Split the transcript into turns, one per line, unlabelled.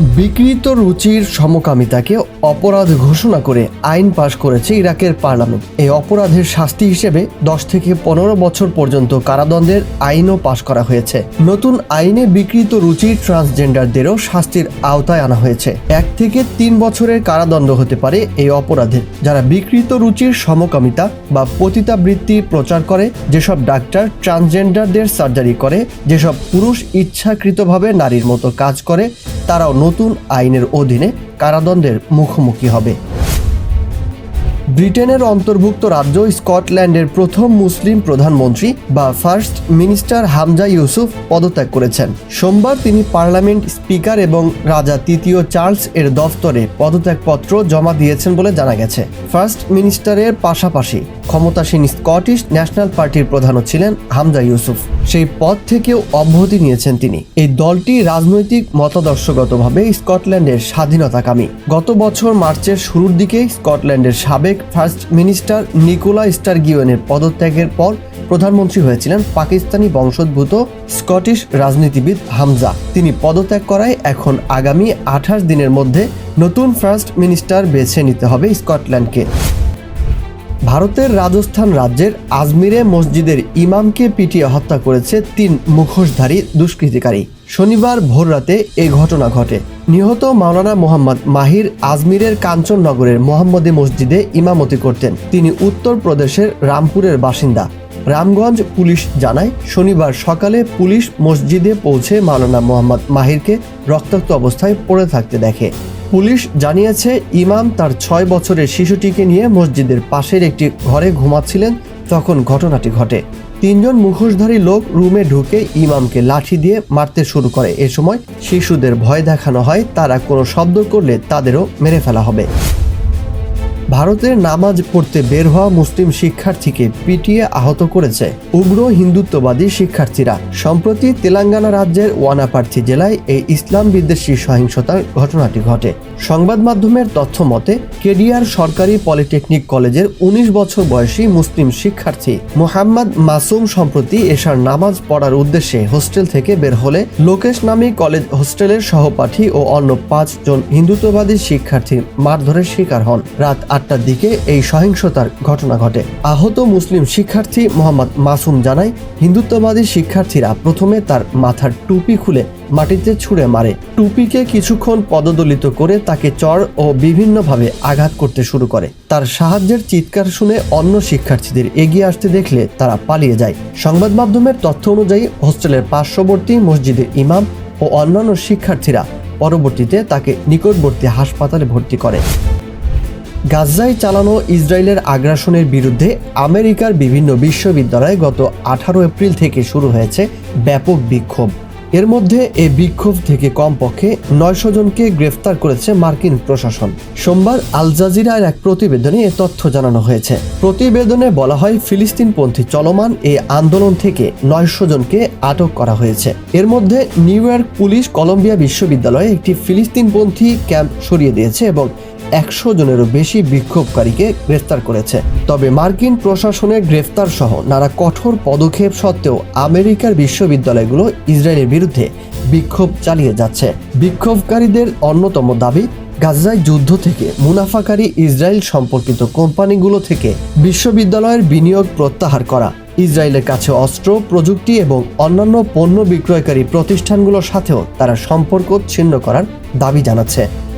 বিকৃত রুচির সমকামিতাকে অপরাধ ঘোষণা করে আইন পাশ করেছে ইরাকের পার্লামেন্ট। এই অপরাধের শাস্তি হিসেবে দশ থেকে পনেরো বছর পর্যন্ত কারাদণ্ডের আইনও পাশ করা হয়েছে। নতুন আইনে বিকৃত রুচির ট্রান্সজেন্ডারদেরও শাস্তির আওতায় আনা হয়েছে। এক থেকে তিন বছরের কারাদণ্ড হতে পারে এই অপরাধের যারা বিকৃত রুচির সমকামিতা বা পতিতাবৃত্তি প্রচার করে, যেসব ডাক্তার ট্রান্সজেন্ডারদের সার্জারি করে, যেসব পুরুষ ইচ্ছাকৃতভাবে নারীর মতো কাজ করে তারাও নতুন আইনের অধীনে কারাদণ্ডের মুখোমুখি হবে। ব্রিটেনের অন্তর্ভুক্ত রাজ্য স্কটল্যান্ডের প্রথম মুসলিম প্রধানমন্ত্রী বা ফার্স্ট মিনিস্টার হামজা ইউসুফ পদত্যাগ করেছেন। সোমবার তিনি পার্লামেন্ট স্পিকার এবং রাজা তৃতীয় চার্লস এর দফতরে পদত্যাগপত্র জমা দিয়েছেন বলে জানা গেছে। ফার্স্ট মিনিস্টারের পাশাপাশি ক্ষমতাসীন স্কটিশ ন্যাশনাল পার্টির প্রধানও ছিলেন হামজা ইউসুফ। সেই পদ থেকেও অব্যাহতি নিয়েছেন তিনি। এই দলটি রাজনৈতিক মতাদর্শগতভাবে স্কটল্যান্ডের স্বাধীনতাকামী। গত বছর মার্চের শুরুর দিকে স্কটল্যান্ডের সাবেক ফার্স্ট মিনিস্টার নিকোলা স্টারগিওনের পদত্যাগের পর প্রধানমন্ত্রী হয়েছিলেন পাকিস্তানি বংশোদ্ভূত স্কটিশ রাজনীতিবিদ হামজা। তিনি পদত্যাগ করায় এখন আগামী আঠাশ দিনের মধ্যে নতুন ফার্স্ট মিনিস্টার বেছে নিতে হবে স্কটল্যান্ডকে। ভারতের রাজস্থান রাজ্যের আজমিরে মসজিদের ইমামকে পিটিয়ে হত্যা করেছে তিন মুখোশধারী দুষ্কৃতিকারী। শনিবার ভোররাতে এই ঘটনা ঘটে। নিহত মাওলানা মোহাম্মদ মাহির আজমিরের কাঞ্চননগরের মোহাম্মদী মসজিদে ইমামতি করতেন। তিনি উত্তরপ্রদেশের রামপুরের বাসিন্দা। রামগঞ্জ পুলিশ জানায়, শনিবার সকালে পুলিশ মসজিদে পৌঁছে মাওলানা মোহাম্মদ মাহিরকে রক্তাক্ত অবস্থায় পড়ে থাকতে দেখে। পুলিশ জানিয়েছে, ইমাম তার ছয় বছরের শিশুটিকে নিয়ে মসজিদের পাশের একটি ঘরে ঘুমাচ্ছিলেন। তখন ঘটনাটি ঘটে। তিনজন মুখোশধারী লোক রুমে ঢুকে ইমামকে লাঠি দিয়ে মারতে শুরু করে। এ সময় শিশুদের ভয় দেখানো হয়, তারা কোনো শব্দ করলে তাদেরও মেরে ফেলা হবে। ভারতের নামাজ পড়তে বের হওয়া মুসলিম শিক্ষার্থীকে পিটিয়ে আহত করেছে উগ্র হিন্দুত্ববাদী শিক্ষার্থীরা। সম্প্রতি তেলেঙ্গানা রাজ্যের ওয়ানাপার্থী জেলায় এই ইসলাম বিদ্বেষী সহিংসতার ঘটনাটি ঘটে। সংবাদ মাধ্যমের তথ্য মতে কেডিআর সরকারি পলিটেকনিক কলেজের ১৯ বছর বয়সী মুসলিম শিক্ষার্থী মোহাম্মদ মাসুম সম্প্রতি এশার নামাজ পড়ার উদ্দেশ্যে হোস্টেল থেকে বের হলে লোকেশ নামী কলেজ হোস্টেলের সহপাঠী ও অন্য পাঁচজন হিন্দুত্ববাদী শিক্ষার্থী মারধরের শিকার হন। রাত আটটার দিকে এই সহিংসতার ঘটনা ঘটে। আহত মুসলিম শিক্ষার্থী মোহাম্মদ মাসুম জানায়, হিন্দুত্ববাদী শিক্ষার্থীরা প্রথমে তার মাথার টুপি খুলে মাটিতে ছুঁড়ে মারে। টুপিকে কিছুক্ষণ পদদলিত করে তাকে চর ও বিভিন্নভাবে আঘাত করতে শুরু করে। তার সাহায্যের চিৎকার শুনে অন্য শিক্ষার্থীদের এগিয়ে আসতে দেখলে তারা পালিয়ে যায়। সংবাদ মাধ্যমের তথ্য অনুযায়ী হোস্টেলের পার্শ্ববর্তী মসজিদের ইমাম ও অন্যান্য শিক্ষার্থীরা পরবর্তীতে তাকে নিকটবর্তী হাসপাতালে ভর্তি করে। গাজায় চালানো ইসরায়েলের আগ্রাসনের বিরুদ্ধে আমেরিকার বিভিন্ন বিশ্ববিদ্যালয়ে গত আঠারো এপ্রিল থেকে শুরু হয়েছে ব্যাপক বিক্ষোভ। এর মধ্যে এ বিক্ষোভ থেকে কমপক্ষে নয়শো জনকে গ্রেফতার করেছে মার্কিন প্রশাসন। সোমবার আল জাজিরার এক প্রতিবেদনে এ তথ্য জানানো হয়েছে। প্রতিবেদনে বলা হয়, ফিলিস্তিনপন্থী চলমান এই আন্দোলন থেকে নয়শো জনকে আটক করা হয়েছে। এর মধ্যে নিউ ইয়র্ক পুলিশ কলম্বিয়া বিশ্ববিদ্যালয়ে একটি ফিলিস্তিনপন্থী ক্যাম্প সরিয়ে দিয়েছে এবং একশো জনেরও বেশি বিক্ষোভকারীকে গ্রেফতার করেছে। তবে মার্কিন প্রশাসনের গ্রেফতার সহ নানা কঠোর পদক্ষেপ সত্ত্বেও আমেরিকার বিশ্ববিদ্যালয়গুলো ইসরায়েলের বিরুদ্ধে বিক্ষোভ চালিয়ে যাচ্ছে। বিক্ষোভকারীদের অন্যতম দাবি, গাজায় যুদ্ধ থেকে মুনাফাকারী ইসরায়েল সম্পর্কিত কোম্পানিগুলো থেকে বিশ্ববিদ্যালয়ের বিনিয়োগ প্রত্যাহার করা, ইসরায়েলের কাছে অস্ত্র, প্রযুক্তি এবং অন্যান্য পণ্য বিক্রয়কারী প্রতিষ্ঠানগুলোর সাথেও তারা সম্পর্ক ছিন্ন করার দাবি জানাচ্ছে।